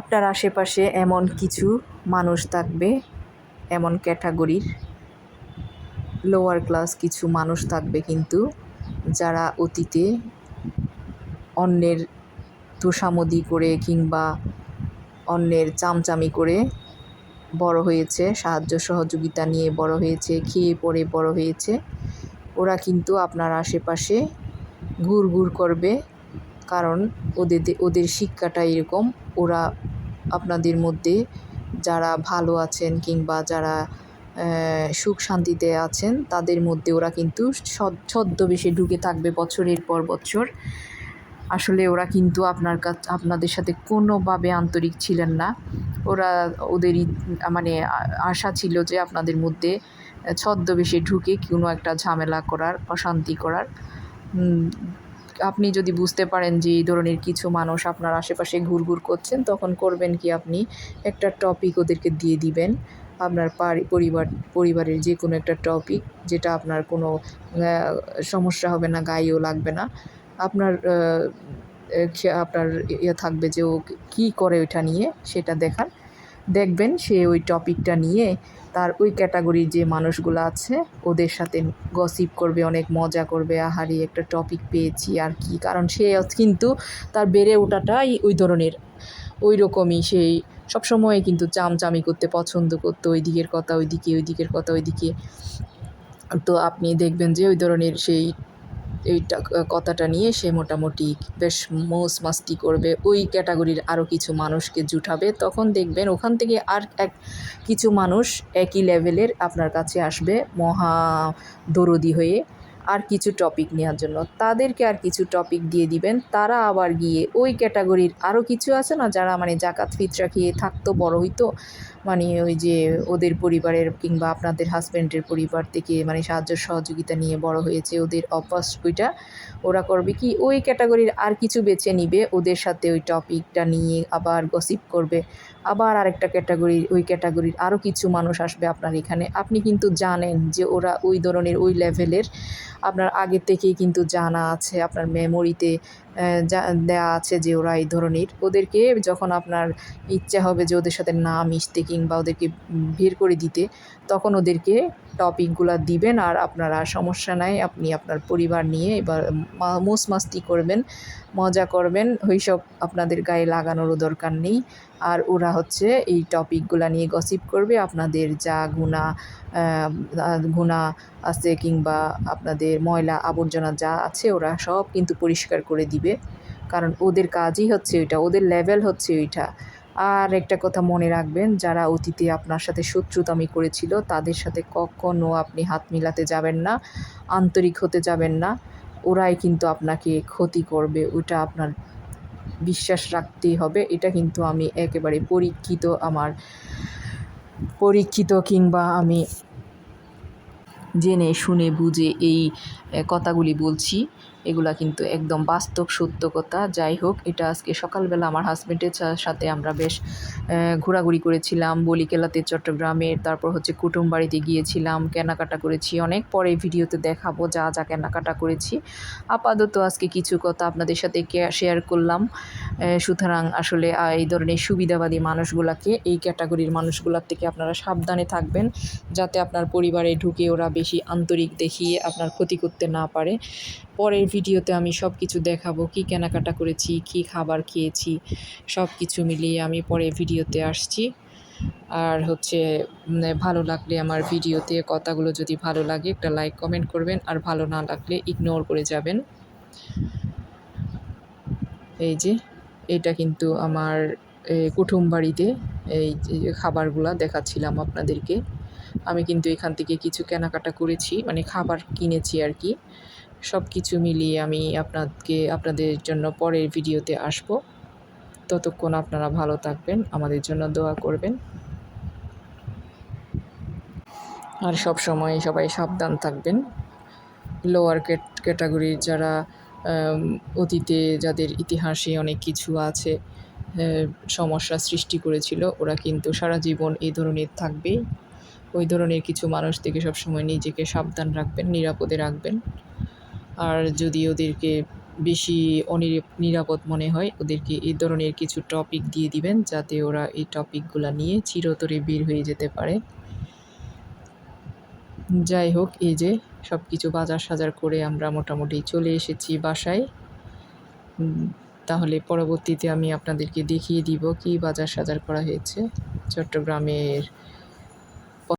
আপনার আশেপাশে এমন কিছু মানুষ থাকবে? এমন ক্যাটাগরির লোয়ার ক্লাস কিছু মানুষ থাকবে কিন্তু যারা অতীতে অন্যের তোষামদি করে কিংবা অন্যের চামচামি করে বড় হয়েছে, সাহায্য সহযোগিতা নিয়ে বড় হয়েছে, খেয়ে পড়ে বড় হয়েছে, ওরা কিন্তু আপনার আশেপাশে ঘুর ঘুর করবে। কারণ ওদের ওদের শিক্ষাটা এরকম। ওরা আপনাদের মধ্যে যারা ভালো আছেন কিংবা যারা সুখ শান্তিতে আছেন, তাদের মধ্যে ওরা কিন্তু ছদ্মবেশে ঢুকে থাকবে বছরের পর বছর। আসলে ওরা কিন্তু আপনার কাছ, আপনাদের সাথে কোনোভাবে আন্তরিক ছিলেন না। ওরা ওদেরই মানে আশা ছিল যে আপনাদের মধ্যে ছদ্মবেশে ঢুকে কোনো একটা ঝামেলা করার, অশান্তি করার আপনি যদি বুঝতে পারেন যে এই ধরনের কিছু মানুষ আপনার আশেপাশে ঘুরঘুর করছেন, তখন করবেন কি আপনি? একটা টপিক ওদেরকে দিয়ে দিবেন। আপনার পরিবার, পরিবারের যে কোনো একটা টপিক যেটা আপনার কোনো সমস্যা হবে না, গায়েও লাগবে না। আপনার আপনার ইয়ে থাকবে যে ও কী করে ওইটা নিয়ে সেটা দেখার দেখবেন সে ওই টপিকটা নিয়ে তার ওই ক্যাটাগরির যে মানুষগুলো আছে, ওদের সাথে গসিপ করবে, অনেক মজা করবে, আহারি একটা টপিক পেয়েছি আর কি। কারণ সে কিন্তু তার বেড়ে ওঠাটাই ওই ধরনের। ওই রকমই সেই সবসময় কিন্তু চামচামি করতে পছন্দ করতো, ওই দিকের কথা, ওই দিকে, ওই দিকের কথা, ওই দিকে। তো আপনি দেখবেন যে ওই ধরনের সেই এইটা কথাটা নিয়ে সে মোটামুটি বেশ মৌজ মাস্তি করবে। ওই ক্যাটাগরির আরও কিছু মানুষকে জুটাবে। তখন দেখবেন ওখান থেকে আর এক, কিছু মানুষ একই লেভেলের আপনার কাছে আসবে। মহা দরদি হয়ে আর কিছু টপিক নেওয়ার জন্য। তাদেরকে আর কিছু টপিক দিয়ে দিবেন। তারা আবার গিয়ে ওই ক্যাটাগরির আরও কিছু আছে না, যারা মানে জাকাত ফিতরা খেয়ে থাকতো, বড় হইতো মানে ওই যে ওদের পরিবারের কিংবা আপনাদের হাজব্যান্ডের পরিবার থেকে মানে সাহায্য সহযোগিতা নিয়ে বড় হয়েছে, ওদের অভ্যাস ওইটা, ওরা করবে কি? ওই ক্যাটাগরির আর কিছু বেছে নিবে, ওদের সাথে ওই টপিকটা নিয়ে আবার গসিপ করবে। আবার আরেকটা ক্যাটাগরির ওই ক্যাটাগরির আরও কিছু মানুষ আসবে আপনার এখানে। আপনি কিন্তু জানেন যে ওরা ওই ধরনের ওই লেভেলের আপনার আগে থেকেই কিন্তু জানা আছে, আপনার মেমোরিতে দেওয়া আছে যে ওরা এই ধরনের। ওদেরকে যখন আপনার ইচ্ছা হবে যে ওদের সাথে না মিশতে কিংবা ওদেরকে বের করে দিতে, তখন ওদেরকে টপিকগুলো দিবেন আর আপনারা সমস্যা নাই, আপনি আপনার পরিবার নিয়ে এবার মোস মাস্তি করবেন, মজা করবেন। ওইসব আপনাদের গায়ে লাগানোরও দরকার নেই। আর ওরা হচ্ছে এই টপিকগুলো নিয়ে গসিপ করবে, আপনাদের যা গুণা গুণা আছে কিংবা আপনাদের ময়লা আবর্জনা যা আছে ওরা সব কিন্তু পরিষ্কার করে দিবে। কারণ ওদের কাজই হচ্ছে ওইটা, ওদের লেভেল হচ্ছে ওইটা। আর একটা কথা মনে রাখবেন, যারা অতীতে আপনার সাথে শত্রুতামি করেছিল, তাদের সাথে কখনও আপনি হাত মিলাতে যাবেন না, আন্তরিক হতে যাবেন না। ওরাই কিন্তু আপনাকে ক্ষতি করবে ওটা আপনার বিশ্বাস রাখতেই হবে। এটা কিন্তু আমি একেবারে পরীক্ষিত আমার, পরীক্ষিত কিংবা আমি জেনে শুনে বুঝে এই কথাগুলি বলছি। এগুলা কিন্তু একদম বাস্তব সত্য কথা যাই হোক, এটা আজকে সকালবেলা আমার হাজব্যান্ডের সাথে আমরা বেশ ঘোরাঘুরি করেছিলাম বলিকেলাতে চট্টগ্রামের তারপর হচ্ছে কুটুম বাড়িতে গিয়েছিলাম, কেনাকাটা করেছি। অনেক পরে ভিডিওতে দেখাবো যা যা কেনাকাটা করেছি। আপাতত আজকে কিছু কথা আপনাদের সাথে শেয়ার করলাম। সুতরাং আসলে এই ধরনের সুবিধাবাদী মানুষগুলাকে, এই ক্যাটাগরির মানুষগুলোর থেকে আপনারা সাবধানে থাকবেন, যাতে আপনার পরিবারে ঢুকে ওরা বেশি আন্তরিক দেখিয়ে আপনার ক্ষতি করতে না পারে। পরের ভিডিওতে আমি সব কিছু দেখাবো। কি কেনাকাটা করেছি, কি খাবার খেয়েছি সব কিছু মিলিয়ে আমি পরে ভিডিওতে আসছি। আর হচ্ছে ভালো লাগলে আমার ভিডিওতে কথাগুলো যদি ভালো লাগে, একটা লাইক, কমেন্ট করবেন। আর ভালো না লাগলে ইগনোর করে যাবেন। এই যে, এটা কিন্তু আমার কুটুম বাড়িতে এই খাবারগুলা দেখাচ্ছিলাম আপনাদেরকে। আমি কিন্তু এখান থেকে কিছু কেনাকাটা করেছি মানে খাবার কিনেছি আর কি। সব কিছু মিলিয়ে আমি আপনাকে, আপনাদের জন্য পরের ভিডিওতে আসব। ততক্ষণ আপনারা ভালো থাকবেন, আমাদের জন্য দোয়া করবেন। আর সব সময় সবাই সাবধান থাকবেন। লোয়ার ক্যাটাগরির যারা অতীতে যাদের ইতিহাসে অনেক কিছু আছে সমস্যা সৃষ্টি করেছিল, ওরা কিন্তু সারা জীবন এই ধরনের থাকবে ওই ধরনের কিছু মানুষ থেকে সবসময় নিজেকে সাবধান রাখবেন, নিরাপদে রাখবেন। আর যদি ওদেরকে বেশি নিরাপদ মনে হয়, ওদেরকে এই ধরনের কিছু টপিক দিয়ে দিবেন, যাতে ওরা এই টপিকগুলো নিয়ে চিরতরে বের হয়ে যেতে পারে। যাই হোক, এই যে সব কিছু বাজার সাজার করে আমরা মোটামুটি চলে এসেছি বাসায়। তাহলে পরবর্তীতে আমি আপনাদেরকে দেখিয়ে দিব কি বাজার সাজার করা হয়েছে। চট্টগ্রামের